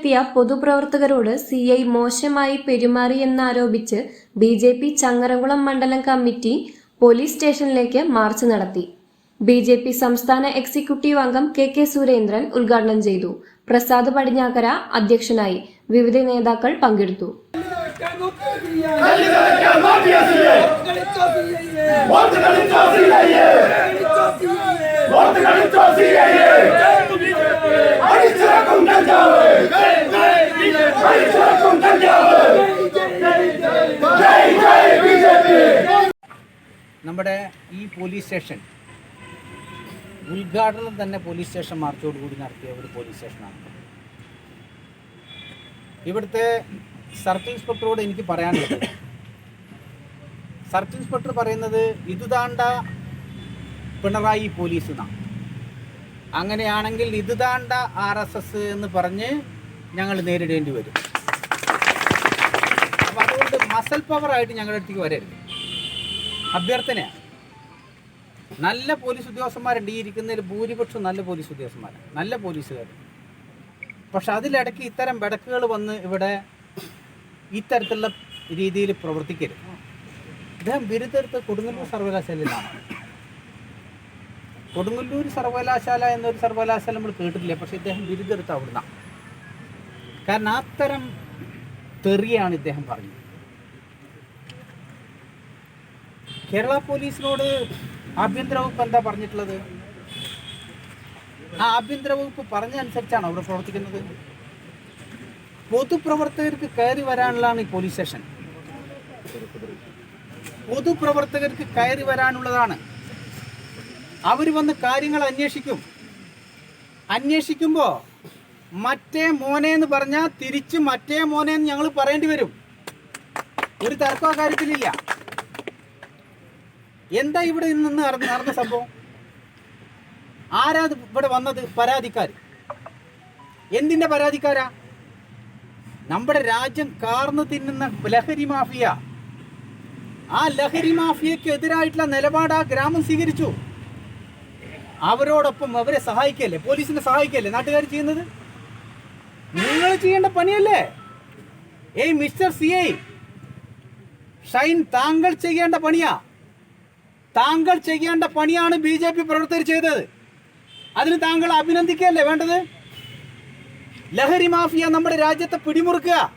സ്റ്റേഷനിലെത്തിയ പൊതുപ്രവർത്തകരോട് C I മോശമായി പെരുമാറിയെന്നാരോപിച്ച് B J P Changaramkulam മണ്ഡലം കമ്മിറ്റി പോലീസ് സ്റ്റേഷനിലേക്ക് മാർച്ച് നടത്തി. ബി ജെ പി സംസ്ഥാന എക്സിക്യൂട്ടീവ് അംഗം കെ കെ സുരേന്ദ്രൻ ഉദ്ഘാടനം ചെയ്തു. പ്രസാദ് പടിഞ്ഞാക്കര അധ്യക്ഷനായി വിവിധ നേതാക്കൾ പങ്കെടുത്തു. നമ്മുടെ ഈ പോലീസ് സ്റ്റേഷൻ ഉദ്ഘാടനം തന്നെ പോലീസ് സ്റ്റേഷൻ മാർച്ചോടുകൂടി നടത്തിയ ഒരു പോലീസ് സ്റ്റേഷനാണ് ഇവിടുത്തെ സർക്കിൾ ഇൻസ്പെക്ടറോട് എനിക്ക് പറയാനുള്ളത് സർക്കിൾ ഇൻസ്പെക്ടർ പറയുന്നത് ഇതുതാണ്ട പിണറായി പോലീസ് എന്നാണ് അങ്ങനെയാണെങ്കിൽ ഇത് താണ്ട ആർ എസ് എസ് എന്ന് പറഞ്ഞ് ഞങ്ങൾ നേരിടേണ്ടി വരും. അപ്പം അതുകൊണ്ട് മസൽ പവറായിട്ട് ഞങ്ങളുടെ അടുത്തേക്ക് വരരുത്. അഭ്യർത്ഥനയാണ്. നല്ല പോലീസ് ഉദ്യോഗസ്ഥന്മാരുണ്ട് ഈ ഇരിക്കുന്നതിൽ ഭൂരിപക്ഷം നല്ല പോലീസ് ഉദ്യോഗസ്ഥന്മാരാണ്. നല്ല പോലീസുകാർ പക്ഷെ അതിലിടയ്ക്ക് ഇത്തരം വിടക്കുകൾ വന്ന് ഇവിടെ ഇത്തരത്തിലുള്ള രീതിയിൽ പ്രവർത്തിക്കരുത്. അദ്ദേഹം ബിരുദെടുത്ത് കൊടുങ്ങല്ലൂർ സർവകലാശാലയിലാണ്. കൊടുങ്ങല്ലൂർ സർവകലാശാല എന്നൊരു സർവകലാശാല നമ്മൾ കേട്ടിട്ടില്ല? പക്ഷെ ഇദ്ദേഹം ബിരുദെടുത്ത് അവിടുന്ന. കാരണം അത്തരം തെറിയാണ് ഇദ്ദേഹം പറഞ്ഞത്. കേരള പോലീസിനോട് ആഭ്യന്തര വകുപ്പ് എന്താ പറഞ്ഞിട്ടുള്ളത്? ആ ആഭ്യന്തര വകുപ്പ് പറഞ്ഞ അനുസരിച്ചാണ് അവിടെ പ്രവർത്തിക്കുന്നത്. പൊതുപ്രവർത്തകർക്ക് കയറി വരാനുള്ളതാണ് ഈ പോലീസ് സ്റ്റേഷൻ. പൊതുപ്രവർത്തകർക്ക് കയറി വരാനുള്ളതാണ് അവർ വന്ന് കാര്യങ്ങൾ അന്വേഷിക്കും. അന്വേഷിക്കുമ്പോൾ മറ്റേ മോനെ എന്ന് പറഞ്ഞാൽ തിരിച്ച് മറ്റേ മോനെ എന്ന് ഞങ്ങൾ പറയേണ്ടി വരും. ഒരു തർക്കം ആ കാര്യത്തിലില്ല. എന്താ ഇവിടെ നിന്ന് നടന്ന നടന്ന സംഭവം? ആരാ ഇവിടെ വന്നത്? പരാതിക്കാർ എന്തിന്റെ പരാതിക്കാരാ? നമ്മുടെ രാജ്യം കാർന്നു തിന്നുന്ന ലഹരി മാഫിയ. ആ ലഹരി മാഫിയക്കെതിരായിട്ടുള്ള നിലപാട് ആ ഗ്രാമം സ്വീകരിച്ചു. അവരോടൊപ്പം അവരെ സഹായിക്കല്ലേ? പോലീസിനെ സഹായിക്കല്ലേ? നാട്ടുകാർ ചെയ്യുന്നത്? നിങ്ങൾ ചെയ്യേണ്ട പണിയല്ലേ? ഏയ് മിസ്റ്റർ സി ഐ ഷൈൻ താങ്കൾ ചെയ്യേണ്ട പണിയാ. താങ്കൾ ചെയ്യേണ്ട പണിയാണ് ബി ജെ പി പ്രവർത്തകർ ചെയ്തത്. അതിന് താങ്കൾ അഭിനന്ദിക്കുകയല്ലേ വേണ്ടത്? ലഹരി മാഫിയ നമ്മുടെ രാജ്യത്തെ പിടിമുറുക്കുക.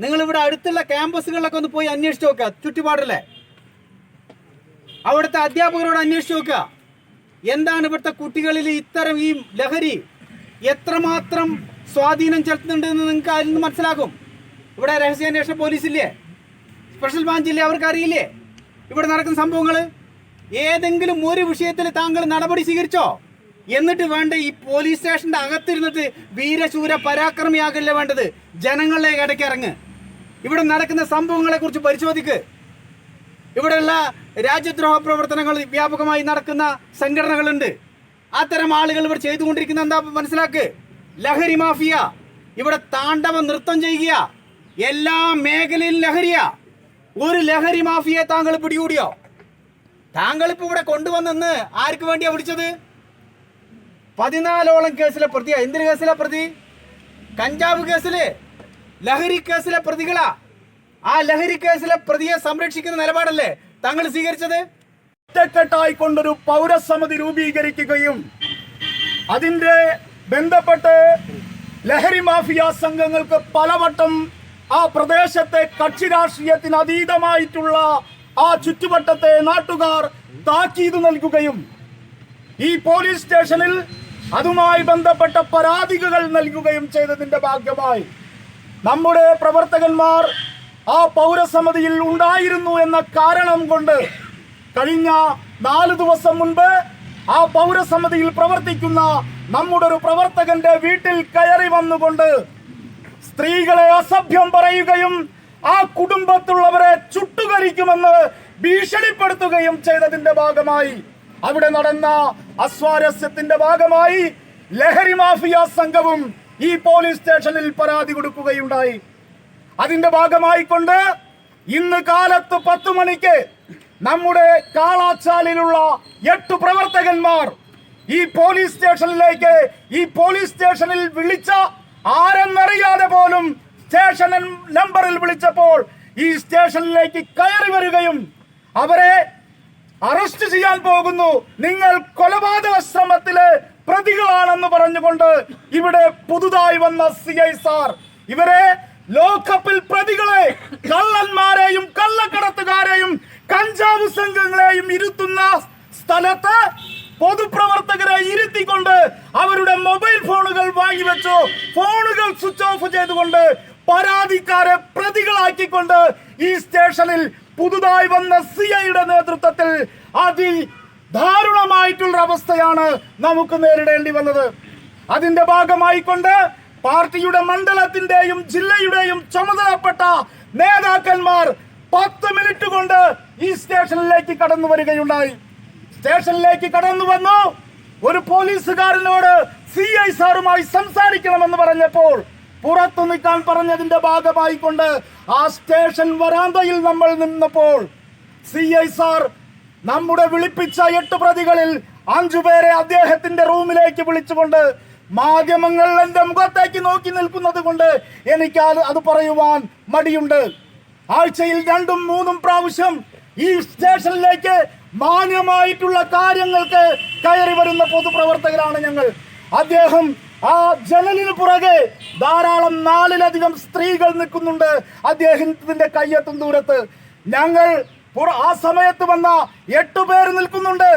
നിങ്ങൾ ഇവിടെ അടുത്തുള്ള ക്യാമ്പസുകളിലൊക്കെ ഒന്ന് പോയി അന്വേഷിച്ച് നോക്കുക ചുറ്റുപാടല്ലേ അവിടുത്തെ അധ്യാപകരോട് അന്വേഷിച്ച് നോക്കുക. എന്താണ് ഇവിടുത്തെ കുട്ടികളിൽ ഇത്തരം ഈ ലഹരി എത്രമാത്രം സ്വാധീനം ചെലുത്തുന്നുണ്ട് എന്ന് നിങ്ങൾക്ക് അതിൽ നിന്ന് മനസ്സിലാകും. ഇവിടെ രഹസ്യാന്വേഷണ പോലീസ് ഇല്ലേ? സ്പെഷ്യൽ ബ്രാഞ്ച് ഇല്ലേ അവർക്ക് അറിയില്ലേ? ഇവിടെ നടക്കുന്ന സംഭവങ്ങൾ ഏതെങ്കിലും ഒരു വിഷയത്തിൽ താങ്കൾ നടപടി സ്വീകരിച്ചോ? എന്നിട്ട് വേണ്ട ഈ പോലീസ് സ്റ്റേഷന്റെ അകത്തിരുന്നിട്ട് വീരശൂര പരാക്രമിയാകല്ലേ വേണ്ടത്? ജനങ്ങളിലെ ഇടയ്ക്ക് ഇറങ്ങ്. ഇവിടെ നടക്കുന്ന സംഭവങ്ങളെ കുറിച്ച് പരിശോധിക്ക്. ഇവിടെയുള്ള രാജ്യദ്രോഹ പ്രവർത്തനങ്ങൾ വ്യാപകമായി നടക്കുന്ന സംഘടനകളുണ്ട്. അത്തരം ആളുകൾ ഇവർ ചെയ്തുകൊണ്ടിരിക്കുന്ന എന്താ മനസ്സിലാക്ക്? ലഹരി മാഫിയ. ഇവിടെ താണ്ഡവ നൃത്തം ചെയ്യുക. എല്ലാ മേഖലയിലും ലഹരിയ. ഒരു ലഹരി മാഫിയെ താങ്കൾ പിടികൂടിയോ? താങ്കൾ ഇപ്പൊ ഇവിടെ കൊണ്ടുവന്നെന്ന് ആർക്ക് വേണ്ടിയാ വിളിച്ചത് പതിനാലോളം കേസിലെ പ്രതിയാ. എന്തിന് കേസിലെ പ്രതി? കഞ്ചാവ് കേസിൽ? ലഹരി കേസിലെ പ്രതികളാ. ആ ലഹരി കേസിലെ പ്രതിയെ സംരക്ഷിക്കുന്ന നിലപാടല്ലേ? താങ്കൾ സ്വീകരിച്ചത്? ഒറ്റക്കെട്ടായി കൊണ്ടൊരു പൗരസമിതി രൂപീകരിക്കുകയും അതിന്റെ ബന്ധപ്പെട്ട് ലഹരി മാഫിയ സംഘങ്ങൾക്ക് പലവട്ടം ആ പ്രദേശത്തെ കക്ഷി രാഷ്ട്രീയത്തിന് അതീതമായിട്ടുള്ള ആ ചുറ്റുവട്ടത്തെ നാട്ടുകാർ താക്കീത് നൽകുകയും ഈ പോലീസ് സ്റ്റേഷനിൽ അതുമായി ബന്ധപ്പെട്ട പരാതികൾ നൽകുകയും ചെയ്തതിന്റെ ഭാഗമായി. നമ്മുടെ പ്രവർത്തകന്മാർ ആ പൗരസമിതിയിൽ ഉണ്ടായിരുന്നു എന്ന കാരണം കൊണ്ട് കഴിഞ്ഞ നാല് ദിവസം മുൻപ് ആ പൗരസമിതിയിൽ പ്രവർത്തിക്കുന്ന നമ്മുടെ ഒരു പ്രവർത്തകന്റെ വീട്ടിൽ കയറി വന്നുകൊണ്ട് സ്ത്രീകളെ അസഭ്യം പറയുകയും ആ കുടുംബത്തുള്ളവരെ ചുട്ടുകരിക്കുമെന്ന് ഭീഷണിപ്പെടുത്തുകയും ചെയ്തതിന്റെ ഭാഗമായി. അവിടെ നടന്ന അസ്വാരസ്യത്തിന്റെ ഭാഗമായി ലഹരി മാഫിയ സംഘവും ഈ പോലീസ് സ്റ്റേഷനിൽ പരാതി കൊടുക്കുകയുണ്ടായി. അതിന്റെ ഭാഗമായി കൊണ്ട് ഇന്ന് കാലത്ത് പത്തു മണിക്ക് നമ്മുടെ കാളാച്ചാലിലുള്ള എട്ട് പ്രവർത്തകന്മാർ ഈ പോലീസ് സ്റ്റേഷനിലേക്ക് ഈ പോലീസ് സ്റ്റേഷനിൽ വിളിച്ച ആരെന്നറിയാതെ പോലും സ്റ്റേഷൻ നമ്പറിൽ വിളിച്ചപ്പോൾ ഈ സ്റ്റേഷനിലേക്ക് കയറി വരികയും അവരെ അറസ്റ്റ് ചെയ്യാൻ പോകുന്നു. നിങ്ങൾ കൊലപാതക ശ്രമത്തിലെ പ്രതികളാണെന്ന് പറഞ്ഞുകൊണ്ട് ഇവിടെ പുതുതായി വന്ന സി ഐ സാർ ഇവരെ ലോക്കപ്പിൽ പ്രതികളെ കള്ളന്മാരെയും കള്ളക്കടത്തുകാരെയും കഞ്ചാവ് സംഘങ്ങളെയും ഇരുത്തുന്ന സ്ഥലത്ത് പൊതുപ്രവർത്തകരെ ഇരുത്തിക്കൊണ്ട് അവരുടെ മൊബൈൽ ഫോണുകൾ വാങ്ങിവെച്ചു. ഫോണുകൾ സ്വിച്ച് ഓഫ് ചെയ്തുകൊണ്ട് പരാതിക്കാരെ പ്രതികളാക്കിക്കൊണ്ട് ഈ സ്റ്റേഷനിൽ പുതുതായി വന്ന സി ഐയുടെ നേതൃത്വത്തിൽ അതി ദാരുണമായിട്ടുള്ള അവസ്ഥയാണ് നമുക്ക് നേരിടേണ്ടി വന്നത്. അതിന്റെ ഭാഗമായി കൊണ്ട് പാർട്ടിയുടെ മണ്ഡലത്തിന്റെയും ജില്ലയുടെയും ചുമതലപ്പെട്ട നേതാക്കന്മാർ പത്ത് മിനിറ്റ് കൊണ്ട് ഈ സ്റ്റേഷനിലേക്ക് കടന്നു വരികയുണ്ടായി. സ്റ്റേഷനിലേക്ക് കടന്നു വന്നു. ഒരു പോലീസുകാരനോട് സി ഐ സാറുമായി സംസാരിക്കണമെന്ന് പറഞ്ഞപ്പോൾ പുറത്തു നിൽക്കാൻ പറഞ്ഞതിന്റെ ഭാഗമായി കൊണ്ട് ആ സ്റ്റേഷൻ വരാന്തയിൽ നമ്മൾ നിന്നപ്പോൾ സി ഐ സാർ നമ്മുടെ വിളിപ്പിച്ച എട്ട് പ്രതികളിൽ അഞ്ചു പേരെ അദ്ദേഹത്തിന്റെ റൂമിലേക്ക് വിളിച്ചുകൊണ്ട് മാധ്യമങ്ങൾ എന്റെ മുഖത്തേക്ക് നോക്കി നിൽക്കുന്നത് കൊണ്ട് എനിക്ക് അത് പറയുവാൻ മടിയുണ്ട്. ആഴ്ചയിൽ രണ്ടും മൂന്നും പ്രാവശ്യം ഈ സ്റ്റേഷനിലേക്ക് മാന്യമായിട്ടുള്ള കാര്യങ്ങൾക്ക് കയറി വരുന്ന പൊതുപ്രവർത്തകരാണ് ഞങ്ങൾ. അദ്ദേഹം ആ ജനലിന് പുറകെ ധാരാളം നാലിലധികം സ്ത്രീകൾ നിൽക്കുന്നുണ്ട്. അദ്ദേഹത്തിന്റെ കയ്യെത്തും ദൂരത്ത്. ഞങ്ങൾ ആ സമയത്ത് വന്ന എട്ടു പേർ നിൽക്കുന്നുണ്ട്.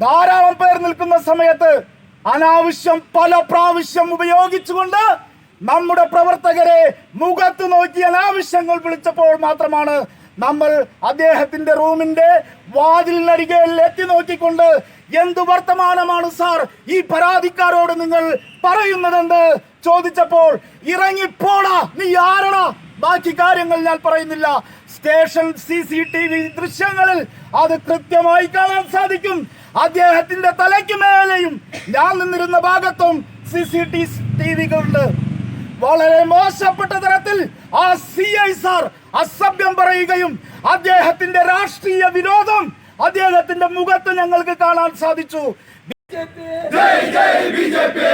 ധാരാളം പേർ നിൽക്കുന്ന സമയത്ത് അനാവശ്യം പല പ്രാവശ്യം ഉപയോഗിച്ചുകൊണ്ട് നമ്മുടെ പ്രവർത്തകരെ മുഖത്ത് നോക്കി അനാവശ്യങ്ങൾ വിളിച്ചപ്പോൾ മാത്രമാണ് നമ്മൾ അദ്ദേഹത്തിന്റെ റൂമിന്റെ വാതിലിനരികെ എത്തി നോക്കിക്കൊണ്ട് എന്തു വർത്തമാനമാണ് സാർ ഈ പരാതിക്കാരോട് നിങ്ങൾ പറയുന്നതെന്ന് ചോദിച്ചപ്പോൾ ഇറങ്ങിപ്പോടാ നീ ആരടാ? ബാക്കി കാര്യങ്ങൾ ഞാൻ പറയുന്നില്ല. Station C C T V ദൃശ്യങ്ങളിൽ അത് കൃത്യമായി കാണാൻ സാധിക്കും. അദ്ദേഹത്തിന്റെ തലയ്ക്ക് മേലെയും ഞാൻ നിന്നിരുന്ന ഭാഗത്തും സി സി ടി ടിവികളുണ്ട് വളരെ മോശപ്പെട്ട തരത്തിൽ ആ സി ഐ സാർ അസഭ്യം പറയുകയും അദ്ദേഹത്തിന്റെ രാഷ്ട്രീയ വിരോധം അദ്ദേഹത്തിന്റെ മുഖത്ത് ഞങ്ങൾക്ക് കാണാൻ സാധിച്ചു. B J P